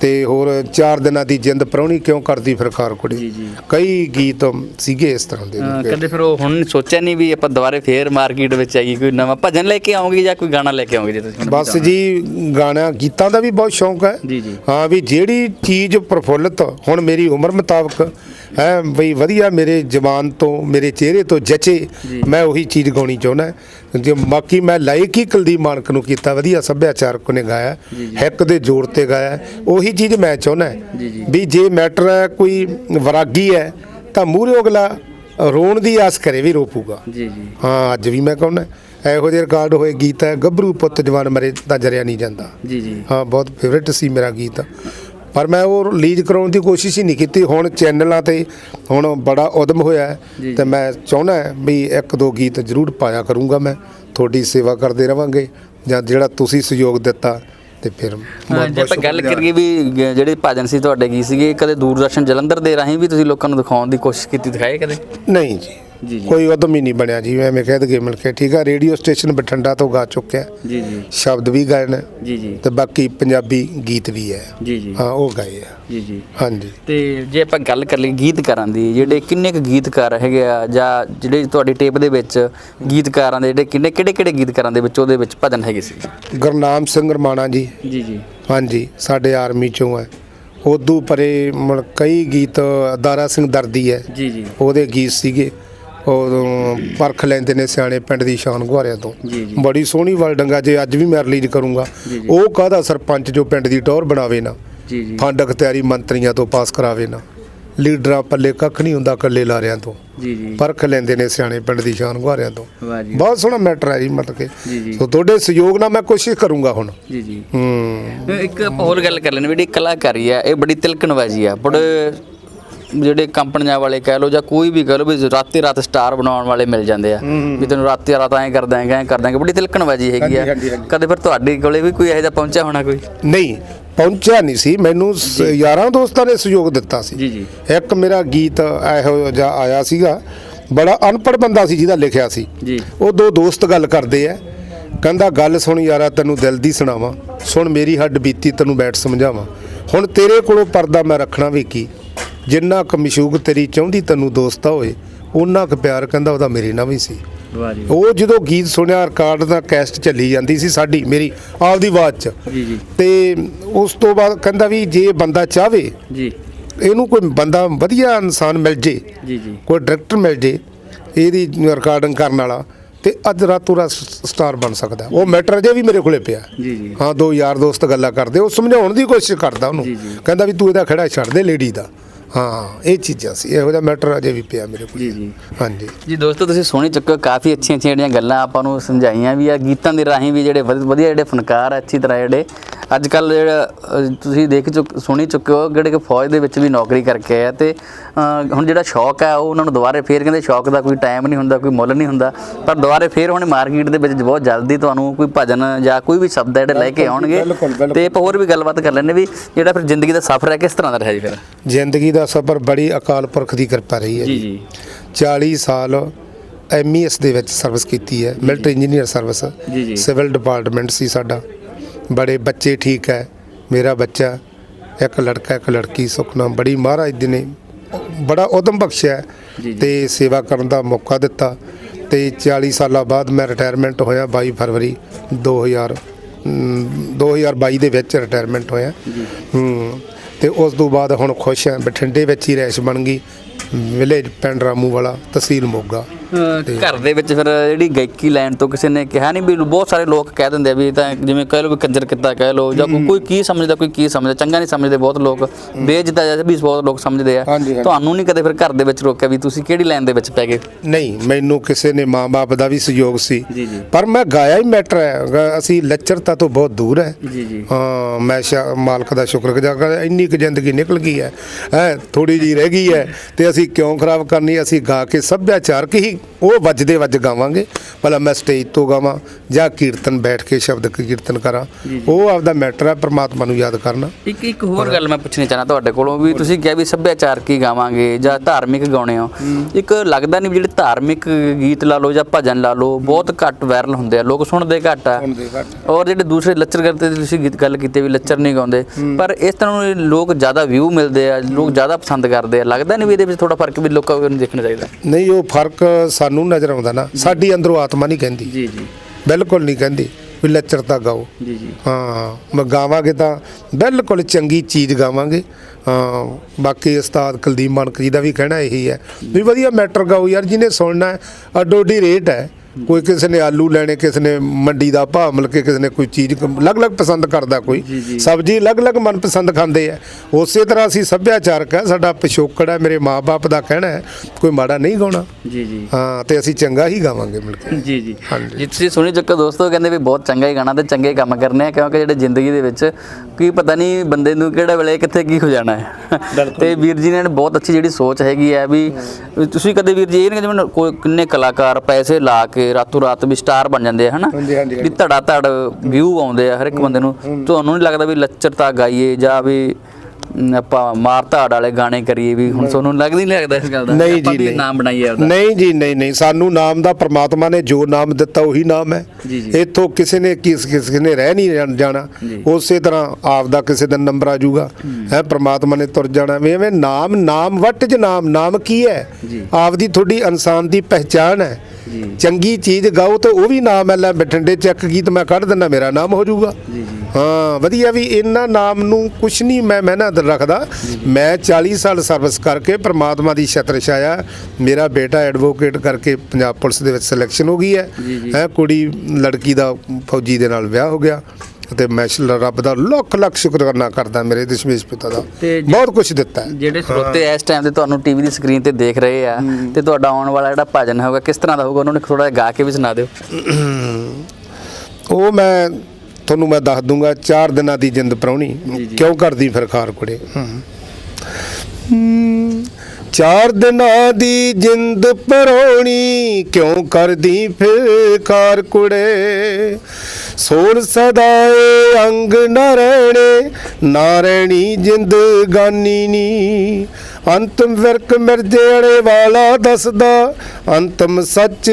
Speaker 2: ਤੇ ਹੋਰ ਚਾਰ ਦਿਨਾਂ ਦੀ ਜਿੰਦ ਪ੍ਰਾਹੁਣੀ ਕਿਉਂ ਕਰਦੀ ਫਿਰਕਾਰ
Speaker 1: ਜੀ,
Speaker 2: ਕੁੜੀ। ਕਈ ਗੀਤ ਸੀਗੇ ਇਸ ਤਰ੍ਹਾਂ ਦੇ।
Speaker 1: ਕਦੇ ਫਿਰ ਉਹ ਹੁਣ ਸੋਚਿਆ ਨਹੀਂ ਵੀ ਆਪਾਂ ਦੁਬਾਰੇ ਫੇਰ ਮਾਰਕੀਟ ਵਿੱਚ ਆਈਏ ਕੋਈ ਨਵਾਂ ਭਜਨ ਲੈ ਕੇ ਆਉਂਗੇ ਜਾਂ ਕੋਈ ਗਾਣਾ ਲੈ ਕੇ ਆਉਂਗੇ ਜੇ ਤੁਸੀਂ
Speaker 2: ਬਸ ਜੀ ਗਾਣਾ ਗੀਤਾਂ ਦਾ ਵੀ ਬਹੁਤ ਸ਼ੌਂਕ ਹੈ।
Speaker 1: ਜੀ, ਜੀ।
Speaker 2: ਹਾਂ ਵੀ ਜਿਹੜੀ ਚੀਜ਼ ਪ੍ਰਫੁੱਲਤ ਹੁਣ ਮੇਰੀ ਉਮਰ ਮੁਤਾਬਕ ਹੈ ਬਈ ਵਧੀਆ ਮੇਰੇ ਜ਼ਬਾਨ ਤੋਂ ਮੇਰੇ ਚਿਹਰੇ ਤੋਂ ਜਚੇ ਮੈਂ ਉਹੀ ਚੀਜ਼ ਗਾਉਣੀ ਚਾਹੁੰਦਾ ਜੇ ਬਾਕੀ ਮੈਂ ਲਾਇਕ ਹੀ ਕੁਲਦੀਪ ਮਾਨਕ ਨੂੰ ਕੀਤਾ ਵਧੀਆ ਸੱਭਿਆਚਾਰਕ ਨੇ ਗਾਇਆ ਹਿੱਕ ਦੇ ਜੋੜ ਤੇ ਗਾਇਆ ਉਹੀ ਚੀਜ਼ ਮੈਂ ਚਾਹੁੰਦਾ ਵੀ ਜੇ ਮੈਟਰ ਹੈ ਕੋਈ ਵਰਾਗੀ ਹੈ ਤਾਂ ਮੂਹਰੇ ਅਗਲਾ ਰੋਣ ਦੀ ਆਸ ਕਰੇ ਵੀ ਰੋਪੂਗਾ।
Speaker 1: ਜੀ ਜੀ।
Speaker 2: ਹਾਂ ਅੱਜ ਵੀ ਮੈਂ ਕਹੁੰਦਾ ਇਹੋ ਜਿਹੇ ਰਿਕਾਰਡ ਹੋਏ ਗੀਤ ਹੈ ਗੱਭਰੂ ਪੁੱਤ ਜਵਾਨ ਮਰੇ ਤਾਂ ਜਰਿਆ ਨਹੀਂ ਜਾਂਦਾ।
Speaker 1: ਜੀ ਜੀ।
Speaker 2: ਹਾਂ ਬਹੁਤ ਫੇਵਰਿਟ ਸੀ ਮੇਰਾ ਗੀਤ। ਪਰ ਮੈਂ ਉਹ ਰਿਲੀਜ਼ ਕਰਾਉਣ ਦੀ ਕੋਸ਼ਿਸ਼ ਹੀ ਨਹੀਂ ਕੀਤੀ ਹੁਣ ਚੈਨਲਾਂ ਤੇ ਹੁਣ ਬੜਾ ਉਦਮ ਹੋਇਆ। ਤੇ ਮੈਂ ਚਾਹੁੰਦਾ ਵੀ ਇੱਕ ਦੋ ਗੀਤ ਜ਼ਰੂਰ ਪਾਇਆ ਕਰੂੰਗਾ ਮੈਂ ਤੁਹਾਡੀ ਸੇਵਾ ਕਰਦੇ ਰਵਾਂਗੇ ਜਾਂ ਜਿਹੜਾ ਤੁਸੀਂ ਸਹਿਯੋਗ ਦਿੱਤਾ ਤੇ ਫਿਰ
Speaker 1: ਜੇ ਆਪਾਂ ਗੱਲ। ਕਰੀਏ ਵੀ ਜਿਹੜੇ ਭਜਨ ਸੀ ਤੁਹਾਡੇ ਕੀ ਸੀਗੇ? ਕਦੇ ਦੂਰਦਰਸ਼ਨ ਜਲੰਧਰ ਦੇ ਰਾਹੀਂ ਵੀ ਤੁਸੀਂ ਲੋਕਾਂ ਨੂੰ ਦਿਖਾਉਣ ਦੀ ਕੋਸ਼ਿਸ਼ ਕੀਤੀ ਦਿਖਾਏ ਕਦੇ?
Speaker 2: ਨਹੀਂ ਜੀ।
Speaker 1: ਜੀ, ਜੀ।
Speaker 2: ਕੋਈ ਉਦਮ ਹੀ ਨਹੀਂ ਬਣਿਆ ਜੀ ਐਵੇਂ ਕਹਿ ਦਗੇ ਮਿਲ ਕੇ। ਠੀਕ ਆ ਰੇਡੀਓ ਸਟੇਸ਼ਨ ਬਠਿੰਡਾ ਤੋਂ ਗਾ ਚੁੱਕਿਆ।
Speaker 1: ਜੀ ਜੀ।
Speaker 2: ਸ਼ਬਦ ਵੀ ਗਾਏ ਨੇ
Speaker 1: ਜੀ ਜੀ।
Speaker 2: ਤੇ ਬਾਕੀ ਪੰਜਾਬੀ ਗੀਤ ਵੀ ਹੈ।
Speaker 1: ਜੀ ਜੀ।
Speaker 2: ਹਾਂ ਉਹ ਗਾਏ ਆ।
Speaker 1: ਜੀ ਜੀ।
Speaker 2: ਹਾਂਜੀ।
Speaker 1: ਤੇ ਜੇ ਆਪਾਂ ਗੱਲ ਕਰ ਲਈ ਗੀਤਕਾਰਾਂ ਦੀ ਜਿਹੜੇ ਕਿੰਨੇ ਕੁ ਗੀਤਕਾਰ ਹੈਗੇ ਆ ਜਾਂ ਜਿਹੜੇ ਤੁਹਾਡੀ ਟੇਪ ਦੇ ਵਿੱਚ ਗੀਤਕਾਰਾਂ ਦੇ ਜਿਹੜੇ ਕਿੰਨੇ ਕਿਹੜੇ ਕਿਹੜੇ ਗੀਤਕਾਰਾਂ ਦੇ ਵਿੱਚ ਉਹਦੇ ਵਿੱਚ ਭਜਨ ਹੈਗੇ ਸੀ?
Speaker 2: ਗੁਰਨਾਮ ਸਿੰਘ ਰਮਾਣਾ ਜੀ।
Speaker 1: ਜੀ ਜੀ।
Speaker 2: ਹਾਂਜੀ ਸਾਡੇ ਆਰਮੀ ਚੋਂ ਹੈ। ਉਦੋਂ ਪਰੇ ਮਲ ਕਈ ਗੀਤ ਦਾਰਾ ਸਿੰਘ ਦਰਦੀ ਹੈ।
Speaker 1: ਜੀ ਜੀ।
Speaker 2: ਉਹਦੇ ਗੀਤ ਸੀਗੇ। ਉਦੋਂ ਪਰਖ ਲੈਂਦੇ ਨੇ ਸਿਆਣੇ ਪਿੰਡ ਦੀ ਸ਼ਾਨ ਗੁਹਾਰਿਆਂ ਤੋਂ।
Speaker 1: ਜੀ, ਜੀ।
Speaker 2: ਬੜੀ ਸੋਹਣੀ ਵਲਡੰਗਾ ਜੇ ਅੱਜ ਵੀ ਮੈਂ ਰਿਲੀਜ਼ ਕਰੂੰਗਾ।
Speaker 1: ਜੀ, ਜੀ।
Speaker 2: ਉਹ ਕਾਹਦਾ ਸਰਪੰਚ ਜੋ ਪਿੰਡ ਦੀ ਟੌਰ ਬਣਾਵੇ ਨਾ।
Speaker 1: ਜੀ ਜੀ।
Speaker 2: ਫੰਡ ਅਖਤਿਆਰੀ ਮੰਤਰੀਆਂ ਤੋਂ ਪਾਸ ਕਰਾਵੇ ਨਾ। ਲੀਡਰਾਂ ਪੱਲੇ ਕੱਖ ਨਹੀਂ ਹੁੰਦਾ ਕੱਲੇ ਲਾਰਿਆਂ ਤੋਂ।
Speaker 1: ਜੀ ਜੀ।
Speaker 2: ਪਰਖ ਲੈਂਦੇ ਨੇ ਸਿਆਣੇ ਪਿੰਡ ਦੀ ਸ਼ਾਨ ਗੁਹਾਰਿਆਂ ਤੋਂ।
Speaker 1: ਵਾਹ ਜੀ।
Speaker 2: ਬਹੁਤ ਸੋਹਣਾ ਮੈਟਰ ਹੈ ਜੀ ਮਤਲਬ ਕਿ।
Speaker 1: ਜੀ, ਜੀ।
Speaker 2: ਸੋ ਤੁਹਾਡੇ ਸਹਿਯੋਗ ਨਾਲ ਮੈਂ ਕੋਸ਼ਿਸ਼ ਕਰੂੰਗਾ ਹੁਣ।
Speaker 1: ਜੀ ਜੀ।
Speaker 2: ਹੂੰ।
Speaker 1: ਇੱਕ ਆਪਾਂ ਹੋਰ ਗੱਲ ਕਰ ਲੈਣੇ ਵੀ ਜਿਹੜੀ ਕਲਾਕਾਰੀ ਆ ਇਹ ਬੜੀ ਤਿਲਕਣਬਾਜ਼ੀ ਆ ਬੜੇ ਜਿਹੜੇ ਕੰਪਨੀਆਂ ਵਾਲੇ ਕਹਿ ਲੋ ਜਾਂ ਕੋਈ ਵੀ ਕਹਿ ਲੋ ਵੀ ਰਾਤੇ ਰਾਤ ਸਟਾਰ ਬਣਾਉਣ ਵਾਲੇ ਮਿਲ ਜਾਂਦੇ ਆ। ਵੀ ਤੈਨੂੰ ਰਾਤੇ ਰਾਤ ਐਂ ਕਰ ਦਾਂਗੇ ਐਂ ਕਰ ਦਾਂਗੇ ਬੜੀ ਤਿਲਕਣਬਾਜ਼ੀ ਹੈਗੀ ਆ। ਕਦੇ ਫਿਰ ਤੁਹਾਡੇ ਕੋਲੇ ਵੀ ਕੋਈ ਇਹੋ ਜਿਹਾ ਪਹੁੰਚਿਆ ਹੋਣਾ ਕੋਈ?
Speaker 2: ਨਹੀਂ ਪਹੁੰਚਿਆ ਨਹੀਂ ਸੀ। ਮੈਨੂੰ ਯਾਰਾਂ ਦੋਸਤਾਂ ਨੇ ਸਹਿਯੋਗ ਦਿੱਤਾ ਸੀ।
Speaker 1: ਜੀ ਜੀ।
Speaker 2: ਇੱਕ ਮੇਰਾ ਗੀਤ ਇਹੋ ਜਿਹਾ ਆਇਆ ਸੀਗਾ। ਬੜਾ ਅਨਪੜ੍ਹ ਬੰਦਾ ਸੀ ਜਿਹਦਾ ਲਿਖਿਆ ਸੀ।
Speaker 1: ਜੀ।
Speaker 2: ਉਹ ਦੋ ਦੋਸਤ ਗੱਲ ਕਰਦੇ ਆ। ਕਹਿੰਦਾ ਗੱਲ ਸੁਣ ਯਾਰਾ ਤੈਨੂੰ ਦਿਲ ਦੀ ਸੁਣਾਵਾਂ। ਸੁਣ ਮੇਰੀ ਹੱਡ ਬੀਤੀ ਤੈਨੂੰ ਬੈਠ ਸਮਝਾਵਾਂ। ਹੁਣ ਤੇਰੇ ਕੋਲੋਂ ਪਰਦਾ ਮੈਂ ਰੱਖਣਾ ਵੀ ਕੀ ਜਿੰਨਾ ਕੁ ਮਸ਼ੂਕ ਤੇਰੀ ਚਾਹੁੰਦੀ ਤੈਨੂੰ ਦੋਸਤਾ ਹੋਏ ਉਹਨਾਂ ਕੁ ਪਿਆਰ ਕਹਿੰਦਾ ਉਹਦਾ ਮੇਰੇ ਨਾਲ ਵੀ ਸੀ।
Speaker 1: ਵਾਹ ਜੀ।
Speaker 2: ਉਹ ਜਦੋਂ ਗੀਤ ਸੁਣਿਆ ਰਿਕਾਰਡ ਦਾ ਕੈਸਟ ਚੱਲੀ ਜਾਂਦੀ ਸੀ ਸਾਡੀ ਮੇਰੀ ਆਪਦੀ ਆਵਾਜ਼ 'ਚ।
Speaker 1: ਜੀ ਜੀ।
Speaker 2: ਤੇ ਉਸ ਤੋਂ ਬਾਅਦ ਕਹਿੰਦਾ ਵੀ ਜੇ ਬੰਦਾ ਚਾਹਵੇ
Speaker 1: ਜੀ।
Speaker 2: ਇਹਨੂੰ ਕੋਈ ਬੰਦਾ ਵਧੀਆ ਇਨਸਾਨ ਮਿਲ ਜੇ
Speaker 1: ਜੀ ਜੀ।
Speaker 2: ਕੋਈ ਡਾਇਰੈਕਟਰ ਮਿਲ ਜੇ ਇਹਦੀ ਰਿਕਾਰਡਿੰਗ ਕਰਨ ਵਾਲਾ ਤੇ ਅੱਜ ਰਾਤੋਂ ਰਾਤ ਸਟਾਰ ਬਣ ਸਕਦਾ। ਉਹ ਮੈਟਰ ਅਜੇ ਵੀ ਮੇਰੇ ਕੋਲੇ ਪਿਆ।
Speaker 1: ਜੀ ਜੀ।
Speaker 2: ਹਾਂ ਦੋ ਯਾਰ ਦੋਸਤ ਗੱਲਾਂ ਕਰਦੇ ਉਹ ਸਮਝਾਉਣ ਦੀ ਕੋਸ਼ਿਸ਼ ਕਰਦਾ ਉਹਨੂੰ।
Speaker 1: ਜੀ, ਜੀ।
Speaker 2: ਕਹਿੰਦਾ ਵੀ ਤੂੰ ਇਹਦਾ ਖੜਾ ਛੱਡ ਦੇ ਲੇਡੀ ਦਾ। ਹਾਂ ਇਹ ਚੀਜ਼ਾਂ ਸੀ ਇਹੋ ਜਿਹਾ ਮੈਟਰ ਅਜੇ ਵੀ ਪਿਆ ਮੇਰੇ ਕੋਲ।
Speaker 1: ਜੀ ਜੀ।
Speaker 2: ਹਾਂਜੀ।
Speaker 1: ਜੀ ਦੋਸਤੋ ਤੁਸੀਂ ਸੋਹਣੀ ਚੱਕੋ ਕਾਫੀ ਅੱਛੀਆਂ ਅੱਛੀਆਂ ਜਿਹੜੀਆਂ ਗੱਲਾਂ ਆਪਾਂ ਨੂੰ ਸਮਝਾਈਆਂ ਵੀ ਆ ਗੀਤਾਂ ਦੇ ਰਾਹੀਂ ਵੀ ਜਿਹੜੇ ਵਧ- ਵਧੀਆ ਜਿਹੜੇ ਫਨਕਾਰ ਆ ਅੱਛੀ ਤਰ੍ਹਾਂ ਜਿਹੜੇ ਅੱਜ ਕੱਲ ਜਿਹੜਾ ਤੁਸੀਂ ਦੇਖ ਚੁੱਕ ਸੁਣੀ ਚੁੱਕੇ ਹੋ ਜਿਹੜੇ ਕਿ ਫੌਜ ਦੇ ਵਿੱਚ ਵੀ ਨੌਕਰੀ ਕਰਕੇ ਆਏ ਆ ਤੇ ਹੁਣ ਜਿਹੜਾ ਸ਼ੌਕ ਹੈ ਉਹ ਉਹਨਾਂ ਨੂੰ ਦੁਬਾਰੇ ਫੇਰ ਕਹਿੰਦੇ ਸ਼ੌਕ ਦਾ ਕੋਈ ਟਾਈਮ ਨਹੀਂ ਹੁੰਦਾ ਕੋਈ ਮੁੱਲ ਨਹੀਂ ਹੁੰਦਾ। ਪਰ ਦੁਬਾਰੇ ਫੇਰ ਹੁਣ ਮਾਰਕੀਟ ਦੇ ਵਿੱਚ ਬਹੁਤ ਜਲਦੀ ਤੁਹਾਨੂੰ ਕੋਈ ਭਜਨ ਜਾਂ ਕੋਈ ਵੀ ਸ਼ਬਦ ਜਿਹੜੇ ਲੈ ਕੇ ਆਉਣਗੇ। ਤੇ ਆਪਾਂ ਹੋਰ ਵੀ ਗੱਲਬਾਤ ਕਰ ਲੈਂਦੇ ਵੀ ਜਿਹੜਾ ਫਿਰ ਜ਼ਿੰਦਗੀ ਦਾ ਸਫ਼ਰ ਹੈ ਕਿਸ ਤਰ੍ਹਾਂ ਦਾ ਰਿਹਾ ਜੀ ਫਿਰ?
Speaker 2: ਜ਼ਿੰਦਗੀ ਦਾ ਸਫ਼ਰ ਬੜੀ ਅਕਾਲ ਪੁਰਖ ਦੀ ਕਿਰਪਾ ਰਹੀ ਹੈ
Speaker 1: ਜੀ। ਜੀ
Speaker 2: 40 ਸਾਲ ਐਮਈਐਸ ਦੇ ਵਿੱਚ ਸਰਵਿਸ ਕੀਤੀ ਹੈ military engineer service. Civil department ਸੀ ਸਾਡਾ। ਬੜੇ ਬੱਚੇ ਠੀਕ ਹੈ ਮੇਰਾ ਬੱਚਾ ਇੱਕ ਲੜਕਾ ਇੱਕ ਲੜਕੀ ਸੁਖਨਾ ਬੜੀ ਮਹਾਰਾਜ ਜੀ ਨੇ ਬੜਾ ਉਦਮ ਬਖਸ਼ਿਆ। ਤੇ ਸੇਵਾ ਕਰਨ ਦਾ ਮੌਕਾ ਦਿੱਤਾ ਤੇ 40 ਸਾਲਾਂ ਬਾਅਦ ਮੈਂ ਰਿਟਾਇਰਮੈਂਟ ਹੋਇਆ 22 ਫਰਵਰੀ 2000 ਅਮ, 2022 ਦੇ ਵਿੱਚ ਰਿਟਾਇਰਮੈਂਟ ਹੋਇਆ। ਹੂੰ ਤੇ ਉਸ ਤੋਂ ਬਾਅਦ ਹੁਣ ਖੁਸ਼ ਹਾਂ ਬਠਿੰਡੇ ਵਿੱਚ ਹੀ ਰੈਸ਼ ਬਣ ਗਈ ਵਿਲੇਜ ਪਿੰਡ ਰਾਮੂ ਵਾਲਾ ਤਹਿਸੀਲ ਮੋਗਾ।
Speaker 1: ਘਰ ਦੇ ਵਿੱਚ ਫਿਰ ਜਿਹੜੀ ਗਾਇਕੀ ਲਾਈਨ ਤੋਂ ਕਿਸੇ ਨੇ ਕਿਹਾ ਨਹੀਂ ਵੀ ਬਹੁਤ ਸਾਰੇ ਲੋਕ ਕਹਿ ਦਿੰਦੇ ਆ ਵੀ ਇਹ ਤਾਂ ਜਿਵੇਂ ਕਹਿ ਲਓ ਵੀ ਕੰਜਰ ਕਿੱਤਾ ਕਹਿ ਲਓ ਜਾਂ ਕੋਈ- ਕੋਈ ਕੀ ਸਮਝਦਾ ਕੋਈ ਕੀ ਸਮਝਦਾ ਚੰਗਾ ਨਹੀਂ ਸਮਝਦੇ ਬਹੁਤ ਲੋਕ ਬੇਇੱਜ਼ਤਾ ਜੈਸੇ ਵੀ ਬਹੁਤ ਲੋਕ ਸਮਝਦੇ ਆ।
Speaker 2: ਹਾਂਜੀ, ਹਾਂਜੀ।
Speaker 1: ਤੁਹਾਨੂੰ ਨਹੀਂ ਕਦੇ ਫਿਰ ਘਰ ਦੇ ਵਿੱਚ ਰੋਕਿਆ ਵੀ ਤੁਸੀਂ ਕਿਹੜੀ ਲਾਈਨ ਦੇ ਵਿੱਚ ਪੈ ਗਏ?
Speaker 2: ਨਹੀਂ ਮੈਨੂੰ ਕਿਸੇ ਨੇ ਮਾਂ-ਬਾਪ ਦਾ ਵੀ ਸਹਿਯੋਗ ਸੀ।
Speaker 1: ਜੀ, ਜੀ।
Speaker 2: ਪਰ ਮੈਂ ਗਾਇਆ ਹੀ ਮੈਟਰ ਹੈ। ਗ- ਅਸੀਂ ਲੱਚਰਤਾ ਤੋਂ ਬਹੁਤ ਦੂਰ ਹੈ।
Speaker 1: ਜੀ ਜੀ।
Speaker 2: ਹਾਂ ਮੈਂ ਸ਼ਾ- ਮਾਲਕ ਦਾ ਸ਼ੁਕਰਗੁਜ਼ਾਰ ਕਰ ਇੰਨੀ ਕੁ ਜ਼ਿੰਦਗੀ ਨਿਕਲ ਗਈ ਹੈ। ਹੈ ਥੋੜੀ ਜੀ ਰਹਿ ਗਈ ਹੈ। ਤੇ ਅਸੀਂ ਕਿਉਂ ਖਰਾਬ ਕਰਨੀ ਅਸੀਂ ਗਾ ਕੇ ਸੱਭਿਆਚਾਰਕ ਹੀ ਉਹ ਵੱਜਦੇ ਵੱਜ ਗਾਵਾਂਗੇ। ਭਲਾ ਮੈਂ ਸਟੇਜ ਤੋਂ ਗਾਵਾਂ ਜਾਂ ਕੀਰਤਨ ਬੈਠ ਕੇ ਸ਼ਬਦ ਕੀਰਤਨ ਕਰਾਂ। ਉਹ ਆਪਦਾ ਮੈਟਰ ਹੈ ਪ੍ਰਮਾਤਮਾ ਨੂੰ ਯਾਦ ਕਰਨਾ।
Speaker 1: ਇੱਕ ਇੱਕ ਹੋਰ ਗੱਲ ਮੈਂ ਪੁੱਛਣੀ ਚਾਹਨਾ ਤੁਹਾਡੇ ਕੋਲੋਂ ਵੀ ਤੁਸੀਂ ਕਿਹਾ ਵੀ ਸੱਭਿਆਚਾਰ ਕੀ ਗਾਵਾਂਗੇ ਜਾਂ ਧਾਰਮਿਕ ਗਾਉਣੇ ਹੋ। ਇੱਕ ਲੱਗਦਾ ਨਹੀਂ ਵੀ ਜਿਹੜੇ ਧਾਰਮਿਕ ਗੀਤ ਲਾ ਲਓ ਜਾਂ ਭਜਨ ਲਾ ਲਓ ਬਹੁਤ ਘੱਟ ਵਾਇਰਲ ਹੁੰਦੇ ਆ। ਲੋਕ ਸੁਣਦੇ ਘੱਟ ਆ। ਔਰ ਜਿਹੜੇ ਦੂਸਰੇ ਲੱਚਰ ਕਰਦੇ ਤੁਸੀਂ ਗੀਤ ਗੱਲ ਕੀਤੀ ਵੀ ਲੱਚਰ ਨਹੀਂ ਗਾਉਂਦੇ। ਪਰ ਇਸ ਤਰ੍ਹਾਂ ਨੂੰ ਲੋਕ ਜ਼ਿਆਦਾ ਵਿਊ ਮਿਲਦੇ ਆ ਲੋਕ ਜ਼ਿਆਦਾ ਪਸੰਦ ਕਰਦੇ ਆ। ਲੱਗਦਾ ਨਹੀਂ ਵੀ ਇਹਦੇ ਵਿੱਚ ਥੋੜਾ ਫ਼ਰਕ ਵੀ ਲੋਕਾਂ ਨੂੰ ਦੇਖਣਾ ਚਾਹੀਦਾ।
Speaker 2: ਨਹੀਂ ਉਹ ਫ਼ਰਕ ਸਾਨੂੰ ਨਜ਼ਰ ਆਉਂਦਾ ਨਾ ਸਾਡੀ ਅੰਦਰੋਂ ਆਤਮਾ ਨਹੀਂ ਕਹਿੰਦੀ।
Speaker 1: ਜੀ ਜੀ।
Speaker 2: ਬਿਲਕੁਲ ਨਹੀਂ ਕਹਿੰਦੀ ਵੀ ਲੱਚਰਤਾ ਗਾਓ।
Speaker 1: ਜੀ ਜੀ।
Speaker 2: ਹਾਂ ਮੈਂ ਗਾਵਾਂਗੇ ਤਾਂ ਬਿਲਕੁਲ ਚੰਗੀ ਚੀਜ਼ ਗਾਵਾਂਗੇ। ਹਾਂ ਬਾਕੀ ਉਸਤਾਦ ਕੁਲਦੀਪ ਮਾਨਕ ਜੀ ਦਾ ਵੀ ਕਹਿਣਾ ਇਹੀ ਹੈ ਵੀ ਵਧੀਆ ਮੈਟਰ ਗਾਓ ਯਾਰ ਜਿਹਨੇ ਸੁਣਨਾ ਅੱਡੋ ਅੱਡੀ ਰੇਟ ਹੈ। ਕੋਈ ਕਿਸੇ ਨੇ ਆਲੂ ਲੈਣੇ ਕਿਸੇ ਨੇ ਮੰਡੀ ਦਾ ਭਾਅ ਮਿਲ ਕੇ ਕਿਸੇ ਨੇ ਕੋਈ ਚੀਜ਼ ਅਲੱਗ-ਅਲੱਗ ਪਸੰਦ ਕਰਦਾ ਕੋਈ। ਸਬਜ਼ੀ ਅਲੱਗ-ਅਲੱਗ ਮਨਪਸੰਦ ਖਾਂਦੇ ਆ। ਉਸੇ ਤਰ੍ਹਾਂ ਅਸੀਂ ਸੱਭਿਆਚਾਰਕ ਹੈ ਸਾਡਾ ਪਿਛੋਕੜ ਹੈ ਮੇਰੇ ਮਾਪੇ ਦਾ ਕਹਿਣਾ ਹੈ ਕੋਈ ਮਾੜਾ ਨਹੀਂ ਗਾਉਣਾ।
Speaker 1: ਜੀ ਜੀ।
Speaker 2: ਹਾਂ ਤੇ ਅਸੀਂ ਚੰਗਾ ਹੀ ਗਾਵਾਂਗੇ ਮਿਲ ਕੇ।
Speaker 1: ਜੀ ਜੀ।
Speaker 2: ਹਾਂਜੀ।
Speaker 1: ਜੀ ਤੁਸੀਂ ਸੁਣੀ ਚੱਕੋ ਦੋਸਤੋ ਕਹਿੰਦੇ ਵੀ ਬਹੁਤ ਚੰਗਾ ਹੀ ਗਾਣਾ ਤੇ ਚੰਗੇ ਕੰਮ ਕਰਨੇ ਆ ਕਿਉਂਕਿ ਜਿਹੜੇ ਜ਼ਿੰਦਗੀ ਦੇ ਵਿੱਚ ਕੀ ਪਤਾ ਨਹੀਂ ਬੰਦੇ ਨੂੰ ਕਿਹੜਾ ਵੇਲੇ ਕਿੱਥੇ ਕੀ ਹੋ ਜਾਣਾ ਹੈ। ਤੇ ਵੀਰ ਜੀ ਨੇ ਬਹੁਤ ਅੱਛੀ ਜਿਹੜੀ ਸੋਚ ਹੈਗੀ ਹੈ ਵੀ ਵੀ ਤੁਸੀਂ ਕਦੇ ਵੀਰ ਜੀ ਇਹ ਨਹੀਂ ਕਿ ਜਿਵੇਂ ਕੋਈ ਕਿੰਨੇ ਕਲਾਕਾਰ ਪੈਸੇ ਲਾ ਕੇ ਰਾਤੋਂ ਰਾਤ ਵੀ ਸਟਾਰ ਬਣ ਜਾਂਦੇ ਆ ਹਨਾ?
Speaker 2: ਹਾਂਜੀ, ਹਾਂਜੀ,
Speaker 1: ਵੀ ਧੜਾ ਧੜ ਵਿਊ ਆਉਂਦੇ ਆ ਹਰ ਇੱਕ ਬੰਦੇ ਨੂੰ। ਤੁਹਾਨੂੰ ਨਹੀਂ ਲੱਗਦਾ ਵੀ ਲੱਚਰਤਾ ਗਾਈਏ ਜਾਂ ਵੀ ਮ, ਆਪਾਂ ਮਾਰ ਧਾੜ ਵਾਲੇ ਗਾਣੇ ਕਰੀਏ ਵੀ ਹੁਣ ਤੁਹਾਨੂੰ ਲੱਗਦਾ ਨਹੀਂ ਲੱਗਦਾ ਇਸ ਗੱਲ ਦਾ?
Speaker 2: ਨਹੀਂ
Speaker 1: ਆਪਾਂ
Speaker 2: ਜੀ
Speaker 1: ਵੀ
Speaker 2: ਨਹੀਂ।
Speaker 1: ਨਾਮ ਬਣਾਈਏ ਆਪਦਾ।
Speaker 2: ਨਹੀਂ ਜੀ ਨਹੀਂ ਨਹੀਂ। ਸਾਨੂੰ ਨਾਮ ਦਾ ਪ੍ਰਮਾਤਮਾ ਨੇ ਜੋ ਨਾਮ ਦਿੱਤਾ ਉਹੀ ਨਾਮ ਹੈ।
Speaker 1: ਜੀ, ਜੀ।
Speaker 2: ਇੱਥੋਂ ਕਿਸੇ ਨੇ ਕਿਸ ਕਿਸੇ ਨੇ ਰਹਿ ਨਹੀਂ ਜਾਣ- ਜਾਣਾ।
Speaker 1: ਜੀ।
Speaker 2: ਉਸੇ ਤਰ੍ਹਾਂ ਆਪ ਦਾ ਕਿਸੇ ਦਿਨ ਨੰਬਰ ਆ ਜਾਊਗਾ। ਹੈ। ਪ੍ਰਮਾਤਮਾ ਨੇ ਤੁਰ ਜਾਣਾ। ਵੀ ਐਵੇਂ ਨਾਮ ਨਾਮ ਵੱਟ ਚ ਨਾਮ ਨਾਮ ਕੀ ਹੈ?
Speaker 1: ਜੀ।
Speaker 2: ਆਪ ਦੀ ਤੁਹਾਡੀ ਇਨਸਾਨ ਦੀ ਪਹਿਚਾਨ ਹੈ।
Speaker 1: ਜੀ।
Speaker 2: ਚੰਗੀ ਚੀਜ਼ ਗਾਓ ਤੇ ਉਹ ਵੀ ਨਾਮ ਲੈ ਬਠਿੰਡੇ ਚੱਕ ਗੀਤ ਮੈਂ ਕੱਢ ਦਿੰਦਾ ਮੇਰਾ ਨਾਮ ਹੋ ਜਾਊਗਾ। ਹਾਂ ਵਧੀਆ ਵੀ ਇਹਨਾਂ ਨਾਮ ਨੂੰ ਕੁਛ ਨਹੀਂ ਮੈਂ ਮਿਹਨਤ ਰੱਖਦਾ। ਮੈਂ 40 ਸਾਲ ਸਰਵਿਸ ਕਰਕੇ ਪ੍ਰਮਾਤਮਾ ਦੀ ਛਤਰ ਛਾਇਆ ਮੇਰਾ ਬੇਟਾ ਐਡਵੋਕੇਟ ਕਰਕੇ ਪੰਜਾਬ ਪੁਲਿਸ ਦੇ ਵਿੱਚ ਸਿਲੈਕਸ਼ਨ ਹੋ ਗਈ। ਹੈ ਕੁੜੀ ਲੜਕੀ ਦਾ ਫੌਜੀ ਦੇ ਨਾਲ ਵਿਆਹ ਹੋ ਗਿਆ। ਤੇ ਮੈਂ ਸ਼ਲ- ਰੱਬ ਦਾ ਲੱਖ ਲੱਖ ਸ਼ੁਕਰਾਨਾ ਕਰਦਾ ਮੇਰੇ ਦਸ਼ਮੇਸ਼ ਪਿਤਾ ਦਾ।
Speaker 1: ਤੇ ਜ-
Speaker 2: ਬਹੁਤ ਕੁਝ ਦਿੱਤਾ ਹੈ।
Speaker 1: ਜਿਹੜੇ ਸਰੋਤੇ ਇਸ ਟਾਈਮ ਤੇ ਤੁਹਾਨੂੰ ਟੀਵੀ ਦੀ ਸਕਰੀਨ ਤੇ ਦੇਖ ਰਹੇ ਆ ਤੇ ਤੁਹਾਡਾ ਆਉਣ ਵਾਲਾ ਜਿਹੜਾ ਭਜਨ ਹੋਗਾ ਕਿਸ ਤਰ੍ਹਾਂ ਦਾ ਹੋਊਗਾ ਉਹਨਾਂ ਨੂੰ ਥੋੜਾ ਗਾ ਕੇ ਵੀ ਸੁਣਾ ਦਿਓ।
Speaker 2: ਉਹ ਮੈਂ ਤੁਹਾਨੂੰ ਮੈਂ ਦੱਸ ਦੂੰਗਾ ਚਾਰ ਦਿਨਾਂ ਦੀ ਜਿੰਦ ਪ੍ਰਾਹੁਣੀ। ਕਿਉਂ ਕਰਦੀ ਫਿਰ ਖਾਰ ਕੁੜੇ? ਚਾਰ ਦਿਨਾਂ ਦੀ ਜਿੰਦ ਪਰੋਣੀ ਕਿਉਂ ਕਰਦੀ ਫਿਰ ਖਾਰ ਕੁੜੇ? ਸੋਣ ਸਦਾਏ ਅੰਗ ਨਾ ਰਹਿਣੇ ਜਿੰਦ ਗਾਨੀ ਨੀ। ਅੰਤਮ ਵਿਰਕ ਮਿਰਜੇੜੇ ਵਾਲਾ ਦੱਸਦਾ, ਅੰਤਮ ਸੱਚ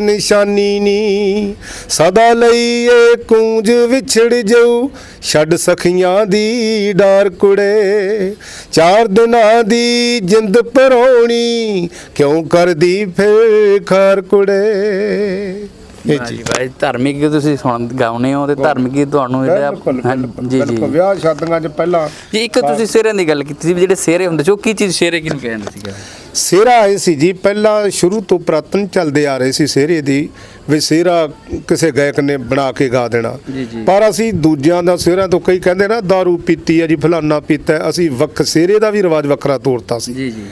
Speaker 2: ਨਿਸ਼ਾਨੀ ਨੀ। ਸਦਾ ਲਈ ਏ ਕੂੰਜ ਵਿਛੜ ਜਾਊ, ਛੱਡ ਸਖੀਆਂ ਦੀ ਡਾਰ ਕੁੜੇ। ਚਾਰ ਦਿਨਾਂ ਦੀ ਜਿੰਦ ਪਰੋਣੀ, ਕਿਉਂ ਕਰਦੀ ਫੇਰ ਖਾਰ ਕੁੜੇ? ਇਹ
Speaker 1: ਜੀ ਭਾਈ ਧਾਰਮਿਕ ਗੀਤ ਤੁਸੀਂ ਸੁਣ ਗਾਉਨੇ ਹੋ ਤੇ ਧਾਰਮਿਕ ਗੀਤ ਤੁਹਾਨੂੰ ਜਿਹੜਾ ਹਾਂ, ਜੀ ਜੀ।
Speaker 2: ਵਿਆਹ ਸ਼ਾਦੀਆਂ 'ਚ ਪਹਿਲਾਂ
Speaker 1: ਜੀ ਇੱਕ ਤੁਸੀਂ ਸਿਹਰਿਆਂ ਦੀ ਗੱਲ ਕੀਤੀ ਸੀ ਵੀ ਜਿਹੜੇ ਸਿਹਰੇ ਹੁੰਦੇ ਸੀ ਉਹ ਕੀ ਚੀਜ਼ ਸਿਹਰੇ ਕਿਹਨੂੰ ਕਹਿੰਦੇ ਸੀਗਾ?
Speaker 2: ਸਿਹਰਾ ਆਏ ਸੀ ਜੀ ਪਹਿਲਾਂ ਸ਼ੁਰੂ ਤੋਂ ਪ੍ਰਾਤਨ ਚੱਲਦੇ ਆ ਰਹੇ ਸੀ ਸਿਹਰੇ ਦੀ ਵੀ ਸਿਹਰਾ ਕਿਸੇ ਗਾਇਕ ਨੇ ਬਣਾ ਕੇ ਗਾ ਦੇਣਾ।
Speaker 1: ਜੀ, ਜੀ।
Speaker 2: ਪਰ ਅਸੀਂ ਦੂਜਿਆਂ ਦਾ ਸਿਹਰਿਆਂ ਤੋਂ ਕਈ ਕਹਿੰਦੇ ਨਾ दारू ਪੀਤੀ ਹੈ ਜੀ ਫਲਾਨਾ ਪੀਤਾ ਹੈ। ਅਸੀਂ ਵੱਖ ਸਿਹਰੇ ਦਾ ਵੀ ਰਿਵਾਜ ਵੱਖਰਾ ਤੋੜਤਾ ਸੀ।
Speaker 1: ਜੀ ਜੀ।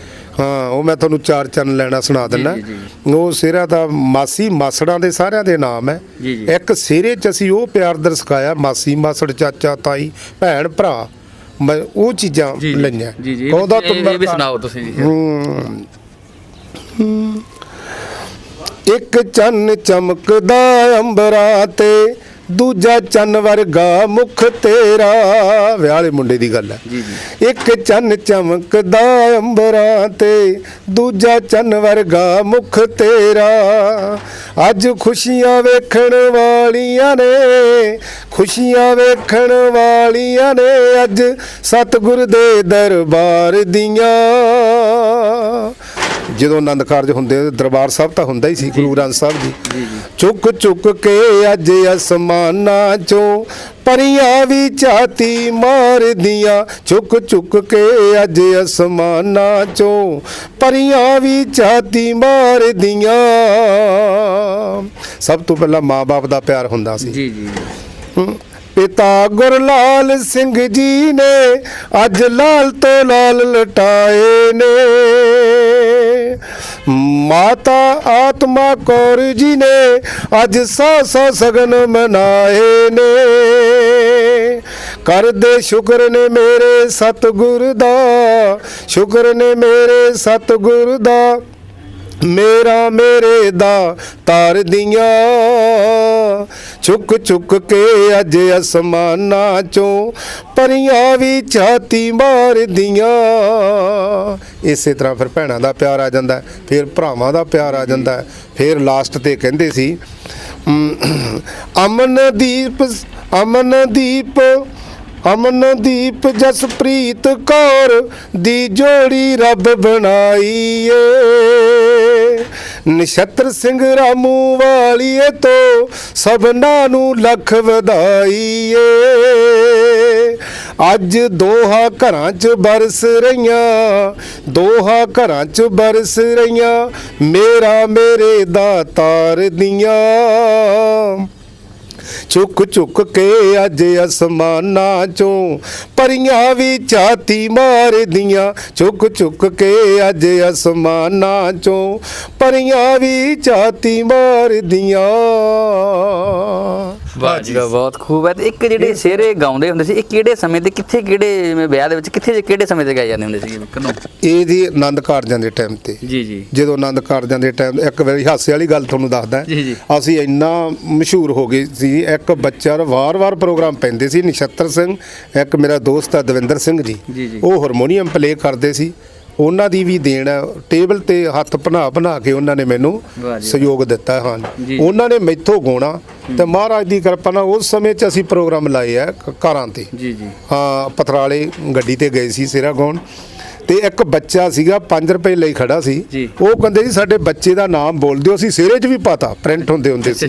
Speaker 2: ਹਾਂ ਉਹ ਮੈਂ ਤੁਹਾਨੂੰ ਚਾਰ ਚੰਨ ਲੈਣਾ ਸੁਣਾ ਦਿੰਦਾ। ਉਹ ਸਿਹਰਾ ਦਾ ਮਾਸੀ ਮਾਸੜਾਂ ਦੇ ਸਾਰਿਆਂ ਦੇ ਨਾਮ ਹੈ। ਇੱਕ ਸਿਹਰੇ 'ਚ ਅਸੀਂ ਉਹ ਪਿਆਰ ਦਰਸਾਇਆ ਮਾਸੀ ਮਾਸੜ ਚਾਚਾ ਤਾਈ ਭੈਣ ਭਰਾ। ਮੈਂ ਉਹ ਚੀਜ਼ਾਂ ਲਈਆਂ।
Speaker 1: ਇਹ- ਇਹ ਵੀ ਸੁਣਾਓ ਤੁਸੀਂ ਜੀ।
Speaker 2: ਇੱਕ ਚੰਨ ਚਮਕਦਾ ਅੰਬਰਾਂ ਤੇ ਦੂਜਾ ਚੰਨ ਵਰਗਾ ਮੁਖ ਤੇਰਾ। ਵਿਆਹ ਵਾਲੇ ਮੁੰਡੇ ਦੀ ਗੱਲ ਹੈ। ਇੱਕ ਚੰਨ ਚਮਕਦਾ ਅੰਬਰਾਂ ਤੇ ਦੂਜਾ ਚੰਨ ਵਰਗਾ ਮੁਖ ਤੇਰਾ। ਅੱਜ ਖੁਸ਼ੀਆਂ ਵੇਖਣ ਵਾਲੀਆਂ ਨੇ ਖੁਸ਼ੀਆਂ ਵੇਖਣ ਵਾਲੀਆਂ ਨੇ ਅੱਜ ਸਤਿਗੁਰ ਦੇ ਦਰਬਾਰ ਦੀਆਂ। ਜਦੋਂ ਆਨੰਦ ਕਾਰਜ ਹੁੰਦੇ ਦਰਬਾਰ ਸਾਹਿਬ ਤਾਂ ਹੁੰਦਾ ਹੀ ਸੀ ਗੁਰੂ ਗ੍ਰੰਥ ਸਾਹਿਬ ਜੀ। ਚੁੱਕ ਚੁੱਕ ਕੇ ਅੱਜ ਅਸਮਾਨਾਂ ਚੋਂ ਪਰੀਆਂ ਵੀ ਝਾਤੀ ਮਾਰਦੀਆਂ। ਚੁੱਕ ਚੁੱਕ ਕੇ ਅੱਜ ਅਸਮਾਨਾਂ ਚੋਂ ਪਰੀਆਂ ਵੀ ਝਾਤੀ ਮਾਰਦੀਆਂ। ਸਭ ਤੋਂ ਪਹਿਲਾਂ ਮਾਂ-ਬਾਪ ਦਾ ਪਿਆਰ ਹੁੰਦਾ ਸੀ।
Speaker 1: ਜੀ ਜੀ।
Speaker 2: ਪਿਤਾ ਗੁਰਲਾਲ ਸਿੰਘ ਜੀ ਨੇ ਅੱਜ ਲਾਲ ਤੋਂ ਲਾਲ ਲਟਾਏ ਨੇ। ਮਾਤਾ ਆਤਮਾ ਕੌਰ ਜੀ ਨੇ ਅੱਜ ਸਾ ਸਾ ਸਗਨ ਮਨਾਏ ਨੇ। ਕਰਦੇ ਸ਼ੁਕਰ ਨੇ ਮੇਰੇ ਸਤਿਗੁਰ ਦਾ, ਸ਼ੁਕਰ ਨੇ ਮੇਰੇ ਸਤਿਗੁਰ ਦਾ। ਮੇਰਾ ਮੇਰੇ ਦਾ ਤਾਰ ਦੀਆਂ ਚੁੱਕ ਚੁੱਕ ਕੇ ਅੱਜ ਅਸਮਾਨਾਂ ਚੋਂ ਪਰੀਆਂ ਵੀ ਛਾਤੀ ਮਾਰਦੀਆਂ। ਇਸੇ ਤਰ੍ਹਾਂ ਫਿਰ ਭੈਣਾਂ ਦਾ ਪਿਆਰ ਆ ਜਾਂਦਾ ਫਿਰ ਭਰਾਵਾਂ ਦਾ ਪਿਆਰ ਆ ਜਾਂਦਾ ਫਿਰ ਲਾਸਟ ਤੇ ਕਹਿੰਦੇ ਸੀ ਅਮਨਦੀਪ ਅਮਨਦੀਪ ਅਮਨਦੀਪ ਜਸਪ੍ਰੀਤ ਕੌਰ ਦੀ ਜੋੜੀ ਰੱਬ ਬਣਾਈ ਏ ਨਛੱਤਰ ਸਿੰਘ ਰਾਮੂ ਵਾਲੀਏ ਤੋਂ ਸਭਨਾਂ ਨੂੰ ਲੱਖ ਵਧਾਈ ਏ ਅੱਜ ਦੋਹਾ ਘਰਾਂ 'ਚ ਬਰਸ ਰਹੀਆਂ, ਦੋਹਾ ਘਰਾਂ 'ਚ ਬਰਸ ਰਹੀਆਂ, ਮੇਰਾ ਮੇਰੇ ਦਾ ਤਾਰ ਦੀਆਂ। ਚੁੱਕ ਚੁੱਕ ਕੇ ਅੱਜ ਅਸਮਾਨਾਂ ਚੋਂ ਪਰੀਆਂ ਵੀ ਝਾਤੀ ਮਾਰਦੀਆਂ। ਚੁੱਕ ਚੁੱਕ ਕੇ ਅੱਜ ਅਸਮਾਨਾਂ ਚੋਂ ਪਰੀਆਂ ਵੀ ਝਾਤੀ ਮਾਰਦੀਆਂ।
Speaker 1: ਵਾਹ ਜੀ। ਬਹੁਤ ਖੂਬ ਹੈ ਤੇ ਇੱਕ ਜਿਹੜੇ ਸ਼ੇਰੇ ਗਾਉਂਦੇ ਹੁੰਦੇ ਸੀ ਇਹ ਕਿਹੜੇ ਸਮੇਂ ਤੇ ਕਿੱਥੇ ਕਿਹੜੇ ਜਿਵੇਂ ਵਿਆਹ ਦੇ ਵਿੱਚ ਕਿੱਥੇ ਕਿਹੜੇ ਸਮੇਂ ਤੇ ਗਾਏ ਜਾਂਦੇ ਹੁੰਦੇ ਸੀ ਕਦੋਂ
Speaker 2: ਇਹ ਜੀ ਆਨੰਦ ਕਾਰਜਾਂ ਦੇ ਟਾਈਮ ਤੇ।
Speaker 1: ਜੀ ਜੀ।
Speaker 2: ਜਦੋਂ ਆਨੰਦ ਕਾਰਜਾਂ ਦੇ ਟਾਈਮ ਇੱਕ ਵਾਰੀ ਹਾਸੇ ਵਾਲੀ ਗੱਲ ਤੁਹਾਨੂੰ ਦੱਸਦਾ। ਅਸੀਂ ਇੰਨਾ ਮਸ਼ਹੂਰ ਹੋ ਗਏ ਸੀ ਇੱਕ ਬੱਚਾ ਵਾਰ-ਵਾਰ ਪ੍ਰੋਗਰਾਮ ਪੈਂਦੇ ਸੀ ਨਛੱਤਰ ਸਿੰਘ ਇੱਕ ਮੇਰਾ ਦੋਸਤ ਆ ਦਵਿੰਦਰ ਸਿੰਘ ਜੀ। ਉਹ ਹਾਰਮੋਨੀਅਮ ਪਲੇ ਕਰਦੇ ਸੀ। ਉਹਨਾਂ ਦੀ ਵੀ ਦੇਣ ਹੈ। ਟੇਬਲ ਤੇ ਹੱਥ ਬਣਾ ਬਣਾ ਕੇ ਉਹਨਾਂ ਨੇ ਮੈਨੂੰ। ਸਹਿਯੋਗ ਦਿੱਤਾ ਹਾਂ
Speaker 1: ਜੀ।
Speaker 2: ਉਹਨਾਂ ਨੇ ਮੈਥੋਂ ਗਾਉਣਾ ਤੇ ਮਹਾਰਾਜ ਦੀ ਕਿਰਪਾ ਨਾਲ ਉਸ ਸਮੇਂ 'ਚ ਅਸੀਂ ਪ੍ਰੋਗਰਾਮ ਲਾਏ ਆ ਘਰਾਂ ਤੇ।
Speaker 1: ਜੀ ਜੀ।
Speaker 2: ਹਾਂ ਪਤਰਾਲੇ ਗੱਡੀ ਤੇ ਗਏ ਸੀ ਸਿਰਾ ਗਾਉਣ ਤੇ ਇੱਕ ਬੱਚਾ ਸੀਗਾ 5 ਰੁਪਏ ਲਈ ਖੜਾ ਸੀ। ਉਹ ਕਹਿੰਦੇ ਜੀ ਸਾਡੇ ਬੱਚੇ ਦਾ ਨਾਮ ਬੋਲ ਦਿਓ ਅਸੀਂ ਸਿਰੇ 'ਚ ਵੀ ਪਾਤਾ ਪ੍ਰਿੰਟ ਹੁੰਦੇ ਹੁੰਦੇ ਸੀ।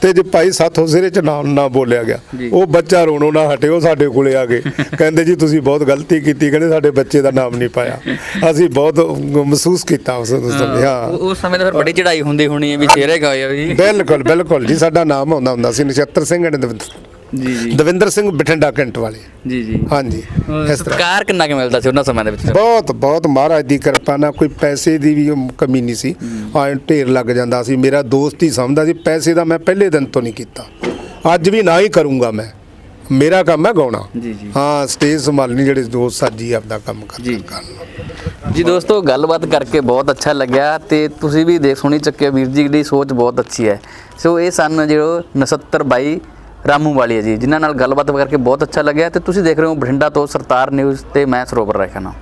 Speaker 2: ਤੇ ਜੇ ਭਾਈ ਸਾਥੋਂ ਸਿਰੇ 'ਚ ਨਾਮ ਨਾ ਬੋਲਿਆ ਗਿਆ। ਉਹ ਬੱਚਾ ਰੋਣੋਂ ਨਾ ਹਟੇ ਉਹ ਸਾਡੇ ਕੋਲੇ ਆ ਗਏ। ਕਹਿੰਦੇ ਜੀ ਤੁਸੀਂ ਬਹੁਤ ਗਲਤੀ ਕੀਤੀ ਕਹਿੰਦੇ ਸਾਡੇ ਬੱਚੇ ਦਾ ਨਾਮ ਨਹੀਂ ਪਾਇਆ। ਅਸੀਂ ਬਹੁਤ ਮਹਿਸੂਸ ਕੀਤਾ ਉਸ ਸਮੇਂ
Speaker 1: ਉਹ-
Speaker 2: ਹਾਂ।
Speaker 1: ਉਸ ਸਮੇਂ ਤਾਂ ਫਿਰ ਬੜੀ ਚੜਾਈ ਹੁੰਦੀ ਹੋਣੀ ਹੈ ਵੀ ਸ਼ੇਰੇ ਗਾਏ ਆ ਜੀ
Speaker 2: ਬਿਲਕੁਲ ਬਿਲਕੁਲ ਜੀ ਸਾਡਾ ਨਾਮ ਆਉਂਦਾ ਹੁੰਦਾ ਸੀ ਨਛੱਤਰ ਸਿੰਘ ਦਵਿੰਦਰ
Speaker 1: ਜੀ ਜੀ।
Speaker 2: ਦਵਿੰਦਰ ਸਿੰਘ ਬਠਿੰਡਾ ਕੈਂਟ ਵਾਲੇ।
Speaker 1: ਜੀ ਜੀ।
Speaker 2: ਹਾਂਜੀ ਇਸ ਤਰ੍ਹਾਂ।
Speaker 1: ਸਤਕਾਰ ਕਿੰਨਾ ਕੁ ਮਿਲਦਾ ਸੀ ਉਹਨਾਂ ਸਮਿਆਂ ਦੇ ਵਿੱਚ?
Speaker 2: ਬਹੁਤ ਬਹੁਤ ਮਹਾਰਾਜ ਦੀ ਕਿਰਪਾ ਨਾਲ ਕੋਈ ਪੈਸੇ ਦੀ ਵੀ ਕਮੀ ਨਹੀਂ ਸੀ। ਹਾਂ। ਢੇਰ ਲੱਗ ਜਾਂਦਾ ਸੀ। ਮੇਰਾ ਦੋਸਤ ਹੀ ਸਮਝਦਾ ਸੀ ਪੈਸੇ ਦਾ ਮੈਂ ਪਹਿਲੇ ਦਿਨ ਤੋਂ ਨਹੀਂ ਕੀਤਾ। ਅੱਜ ਵੀ ਨਾ ਹੀ ਕਰੂੰਗਾ ਮੈਂ। ਮੇਰਾ ਕੰਮ ਹੈ ਗਾਉਣਾ।
Speaker 1: ਜੀ, ਜੀ।
Speaker 2: ਹਾਂ ਸਟੇਜ ਸੰਭਾਲਣੀ ਜਿਹੜੇ ਦੋਸਤ ਸਾਜੀ ਆਪਦਾ ਕੰਮ ਕਰਨ
Speaker 1: ਜੀ। ਦੋਸਤੋ ਗੱਲਬਾਤ ਕਰਕੇ ਬਹੁਤ ਅੱਛਾ ਲੱਗਿਆ ਤੇ ਤੁਸੀਂ ਵੀ ਦੇਖ ਸੁਣੀ ਚੱਕਿਆ ਵੀਰ ਜੀ ਦੀ ਸੋਚ ਬਹੁਤ ਅੱਛੀ ਹੈ। ਸੋ ਇਹ ਸਨ ਜੋ 69 ਬਾਈ ਰਾਮੂ ਵਾਲੀ ਹੈ ਜੀ, ਜਿਨ੍ਹਾਂ ਨਾਲ ਗੱਲਬਾਤ ਕਰਕੇ ਬਹੁਤ ਅੱਛਾ ਲੱਗਿਆ ਤੇ ਤੁਸੀਂ ਦੇਖ ਰਹੇ ਹੋ ਬਠਿੰਡਾ ਤੋਂ ਸਰਤਾਰ ਨਿਊਜ਼ ਤੇ ਮੈਂ ਸਰੋਵਰ ਰਖਣਾ